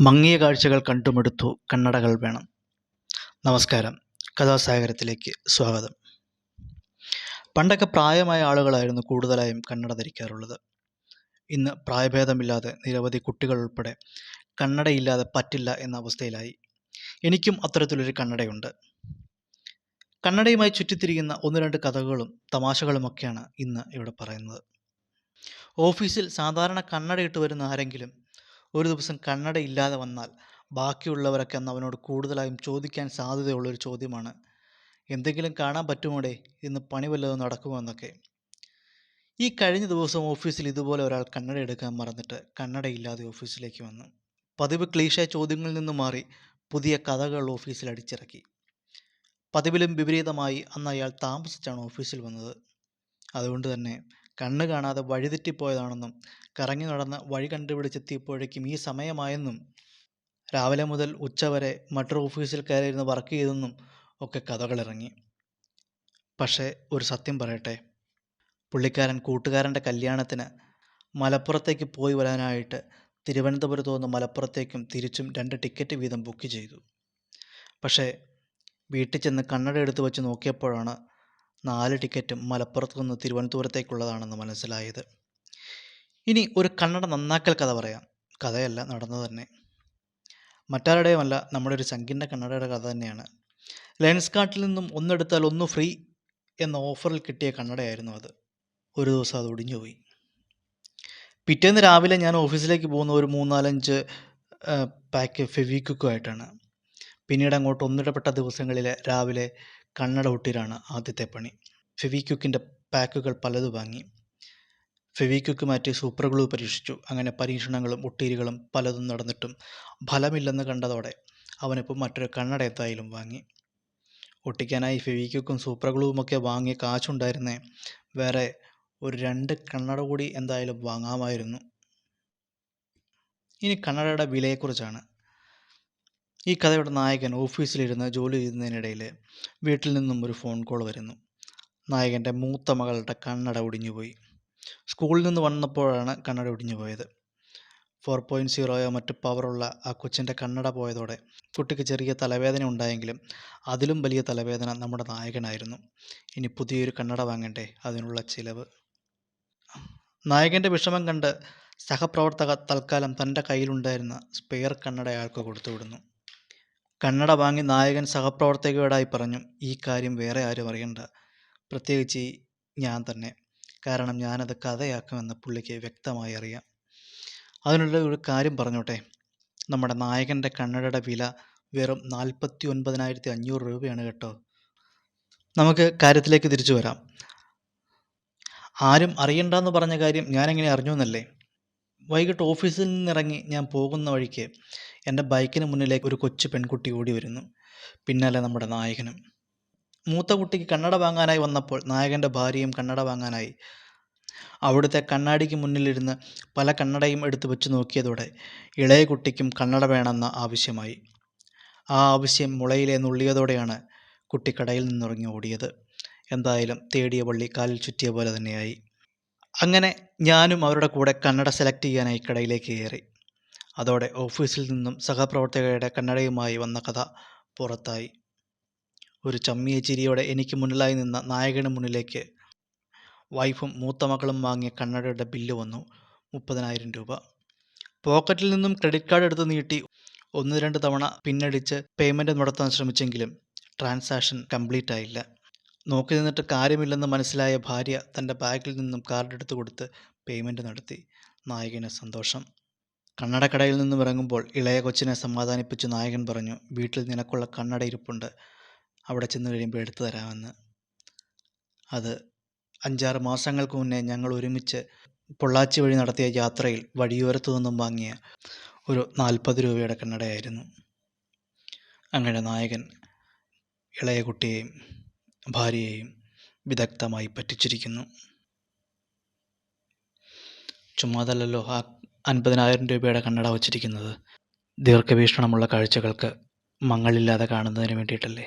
മങ്ങിയ കാഴ്ചകൾ കണ്ടുമെടുത്തു കണ്ണടകൾ വേണം. നമസ്കാരം. കഥാസാഗരത്തിലേക്ക് സ്വാഗതം. പണ്ടൊക്കെ പ്രായമായ ആളുകളായിരുന്നു കൂടുതലായും കണ്ണട ധരിക്കാറുള്ളത്. ഇന്ന് പ്രായഭേദമില്ലാതെ നിരവധി കുട്ടികൾ ഉൾപ്പെടെ കണ്ണടയില്ലാതെ പറ്റില്ല എന്ന അവസ്ഥയിലായി. എനിക്കും അത്തരത്തിലൊരു കണ്ണടയുണ്ട്. കണ്ണടയുമായി ചുറ്റിത്തിരിക്കുന്ന ഒന്ന് രണ്ട് കഥകളും തമാശകളുമൊക്കെയാണ് ഇന്ന് ഇവിടെ പറയുന്നത്. ഓഫീസിൽ സാധാരണ കണ്ണടയിട്ട് വരുന്ന ആരെങ്കിലും ഒരു ദിവസം കണ്ണട ഇല്ലാതെ വന്നാൽ ബാക്കിയുള്ളവരൊക്കെ അന്ന് അവനോട് കൂടുതലായും ചോദിക്കാൻ സാധ്യതയുള്ളൊരു ചോദ്യമാണ്. എന്തെങ്കിലും കാണാൻ പറ്റുമോടെ? ഇന്ന് പണി വല്ലതും നടക്കുമോ എന്നൊക്കെ. ഈ കഴിഞ്ഞ ദിവസം ഓഫീസിൽ ഇതുപോലെ ഒരാൾ കണ്ണട എടുക്കാൻ മറന്നിട്ട് കണ്ണടയില്ലാതെ ഓഫീസിലേക്ക് വന്നു. പതിവ് ക്ലീശ ചോദ്യങ്ങളിൽ നിന്ന് മാറി പുതിയ കഥകൾ ഓഫീസിൽ അടിച്ചിറക്കി. പതിവിലും വിപരീതമായി അന്ന് അയാൾ താമസിച്ചാണ് ഓഫീസിൽ വന്നത്. അതുകൊണ്ട് തന്നെ കണ്ണ് കാണാതെ വഴിതെറ്റിപ്പോയതാണെന്നും കറങ്ങി നടന്ന് വഴി കണ്ടുപിടിച്ചെത്തിയപ്പോഴേക്കും ഈ സമയമായെന്നും രാവിലെ മുതൽ ഉച്ചവരെ മറ്റൊരു ഓഫീസിൽ കയറിയിരുന്ന് വർക്ക് ചെയ്തെന്നും ഒക്കെ കഥകളിറങ്ങി. പക്ഷേ ഒരു സത്യം പറയട്ടെ. പുള്ളിക്കാരൻ കൂട്ടുകാരന്റെ കല്യാണത്തിന് മലപ്പുറത്തേക്ക് പോയി വരാനായിട്ട് തിരുവനന്തപുരത്ത് നിന്ന് മലപ്പുറത്തേക്കും തിരിച്ചും രണ്ട് ടിക്കറ്റ് വീതം ബുക്ക് ചെയ്തു. പക്ഷേ വീട്ടിൽ ചെന്ന് കണ്ണട എടുത്ത് വെച്ച് നോക്കിയപ്പോഴാണ് നാല് ടിക്കറ്റും മലപ്പുറത്തു നിന്ന് തിരുവനന്തപുരത്തേക്കുള്ളതാണെന്ന് മനസ്സിലായത്. ഇനി ഒരു കണ്ണട നന്നാക്കൽ കഥ പറയാം. കഥയല്ല നടന്നു തന്നെ. മറ്റാരുടെയുമല്ല നമ്മുടെ ഒരു ചങ്കിന്റെ കണ്ണടയുടെ കഥ തന്നെയാണ്. ലെൻസ് കാർട്ടിൽ നിന്നും ഒന്നെടുത്താൽ ഒന്ന് ഫ്രീ എന്ന ഓഫറിൽ കിട്ടിയ കണ്ണടയായിരുന്നു അത്. ഒരു ദിവസം അത് ഒടിഞ്ഞുപോയി. പിറ്റേന്ന് രാവിലെ ഞാൻ ഓഫീസിലേക്ക് പോകുന്ന ഒരു മൂന്നാലഞ്ച് പാക്ക് ഫെവിക്കുക്കുമായിട്ടാണ് പിന്നീട് അങ്ങോട്ട് ഒന്നിടപ്പെട്ട ദിവസങ്ങളിൽ രാവിലെ കണ്ണട ഒട്ടിലാണ് ആദ്യത്തെ പണി. ഫെവിക്വിക്കിന്റെ പാക്കുകൾ പലത് വാങ്ങി. ഫെവിക്വിക്ക് മാറ്റി സൂപ്പർ ഗ്ലൂ പരീക്ഷിച്ചു. അങ്ങനെ പരീക്ഷണങ്ങളും ഒട്ടീരുകളും പലതും നടന്നിട്ടും ഫലമില്ലെന്ന് കണ്ടതോടെ അവനിപ്പോൾ മറ്റൊരു കണ്ണട എന്തായാലും വാങ്ങി. ഒട്ടിക്കാനായി ഫെവിക്വിക്കും സൂപ്പർ ഗ്ലൂവുമൊക്കെ വാങ്ങിയ കാശുണ്ടായിരുന്നേ. വേറെ ഒരു രണ്ട് കണ്ണട കൂടി എന്തായാലും വാങ്ങാമായിരുന്നു. ഇനി കണ്ണടയുടെ വിലയെക്കുറിച്ചാണ്. ഈ കഥയുടെ നായകൻ ഓഫീസിലിരുന്ന് ജോലി ചെയ്യുന്നതിനിടയിൽ വീട്ടിൽ നിന്നും ഒരു ഫോൺ കോൾ വരുന്നു. നായകന്റെ മൂത്ത മകളുടെ കണ്ണട ഒടിഞ്ഞുപോയി. സ്കൂളിൽ നിന്ന് വന്നപ്പോഴാണ് കണ്ണട ഒടിഞ്ഞു പോയത് ഫോർ പോയിന്റ് സീറോയോ മറ്റ് പവറുള്ള ആ കൊച്ചിന്റെ കണ്ണട പോയതോടെ കുട്ടിക്ക് ചെറിയ തലവേദന ഉണ്ടായെങ്കിലും അതിലും വലിയ തലവേദന നമ്മുടെ നായകനായിരുന്നു. ഇനി പുതിയൊരു കണ്ണട വാങ്ങണ്ടേ? അതിനുള്ള ചിലവ്. നായകന്റെ വിഷമം കണ്ട് സഹപ്രവർത്തക തൽക്കാലം തന്റെ കയ്യിലുണ്ടായിരുന്ന സ്പെയർ കണ്ണട അയാൾക്ക് കൊടുത്തുവിടുന്നു. കണ്ണട വാങ്ങി നായകൻ സഹപ്രവർത്തകയോടായി പറഞ്ഞു ഈ കാര്യം വേറെ ആരും അറിയണ്ട. പ്രത്യേകിച്ച് ഞാൻ തന്നെ. കാരണം ഞാനത് കഥയാക്കുമെന്ന് പുള്ളിക്ക് വ്യക്തമായി അറിയാം. അതിനുള്ള ഒരു കാര്യം പറഞ്ഞോട്ടെ. നമ്മുടെ നായകന്റെ കണ്ണടയുടെ വില വെറും നാൽപ്പത്തി ഒൻപതിനായിരത്തി അഞ്ഞൂറ് രൂപയാണ് കേട്ടോ. നമുക്ക് കാര്യത്തിലേക്ക് തിരിച്ചു വരാം. ആരും അറിയണ്ടെന്ന് പറഞ്ഞ കാര്യം ഞാനെങ്ങനെ അറിഞ്ഞു എന്നല്ലേ വൈകിട്ട് ഓഫീസിൽ നിന്നിറങ്ങി ഞാൻ പോകുന്ന വഴിക്ക് എന്റെ ബൈക്കിന് മുന്നിലേക്ക് ഒരു കൊച്ചു പെൺകുട്ടി ഓടി വരുന്നു. പിന്നാലെ നമ്മുടെ നായകനും. മൂത്ത കുട്ടിക്ക് കണ്ണട വാങ്ങാനായി വന്നപ്പോൾ നായകന്റെ ഭാര്യയും കണ്ണട വാങ്ങാനായി. അവിടുത്തെ കണ്ണാടിക്ക് മുന്നിലിരുന്ന് പല കണ്ണടയും എടുത്തു വെച്ച് നോക്കിയതോടെ ഇളയ കുട്ടിക്കും കണ്ണട വേണമെന്ന ആവശ്യമായി. ആ ആവശ്യം മുളയിലെ നുള്ളിയതോടെയാണ് കുട്ടി കടയിൽ നിന്നിറങ്ങി ഓടിയത്. എന്തായാലും തേടിയ വള്ളി കാലിൽ ചുറ്റിയ പോലെ തന്നെയായി. അങ്ങനെ ഞാനും അവരുടെ കൂടെ കണ്ണട സെലക്ട് ചെയ്യാനായി കടയിലേക്ക് കയറി. അതോടെ ഓഫീസിൽ നിന്നും സഹപ്രവർത്തകരുടെ കണ്ണടയുമായി വന്ന കഥ പുറത്തായി. ഒരു ചമ്മിയ ചിരിയോടെ എനിക്ക് മുന്നിലായി നിന്ന നായകന് മുന്നിലേക്ക് വൈഫും മൂത്ത മകളും വാങ്ങിയ കണ്ണടയുടെ ബില്ല് വന്നു. മുപ്പതിനായിരം രൂപ. പോക്കറ്റിൽ നിന്നും ക്രെഡിറ്റ് കാർഡ് എടുത്ത് നീട്ടി ഒന്ന് രണ്ട് തവണ പിന്നടിച്ച് പേയ്മെന്റ് നടത്താൻ ശ്രമിച്ചെങ്കിലും ട്രാൻസാക്ഷൻ കംപ്ലീറ്റ് ആയില്ല. നോക്കി നിന്നിട്ട് കാര്യമില്ലെന്ന് മനസ്സിലായ ഭാര്യ തന്റെ ബാഗിൽ നിന്നും കാർഡ് എടുത്ത് കൊടുത്ത് പേയ്മെന്റ് നടത്തി. നായകന് സന്തോഷം. കണ്ണടക്കടയിൽ നിന്നും ഇറങ്ങുമ്പോൾ ഇളയ കൊച്ചിനെ സമാധാനിപ്പിച്ച് നായകൻ പറഞ്ഞു വീട്ടിൽ നിനക്കുള്ള കണ്ണട ഇരിപ്പുണ്ട്. അവിടെ ചെന്ന് കഴിയുമ്പോൾ എടുത്തു തരാമെന്ന്. അത് അഞ്ചാറ് മാസങ്ങൾക്ക് മുന്നേ ഞങ്ങൾ ഒരുമിച്ച് പൊള്ളാച്ചി വഴി നടത്തിയ യാത്രയിൽ വഴിയോരത്തു നിന്നും വാങ്ങിയ ഒരു നാൽപ്പത് രൂപയുടെ കണ്ണടയായിരുന്നു. അങ്ങനെ നായകൻ ഇളയ കുട്ടിയെയും ഭാര്യയെയും വിദഗ്ധമായി പറ്റിച്ചിരിക്കുന്നു. ചുമ്മാതല്ലല്ലോ ആ അൻപതിനായിരം രൂപയുടെ കണ്ണട വച്ചിരിക്കുന്നത് ദീർഘവീക്ഷണമുള്ള കാഴ്ചകൾക്ക് മങ്ങളില്ലാതെ കാണുന്നതിന് വേണ്ടിയിട്ടല്ലേ?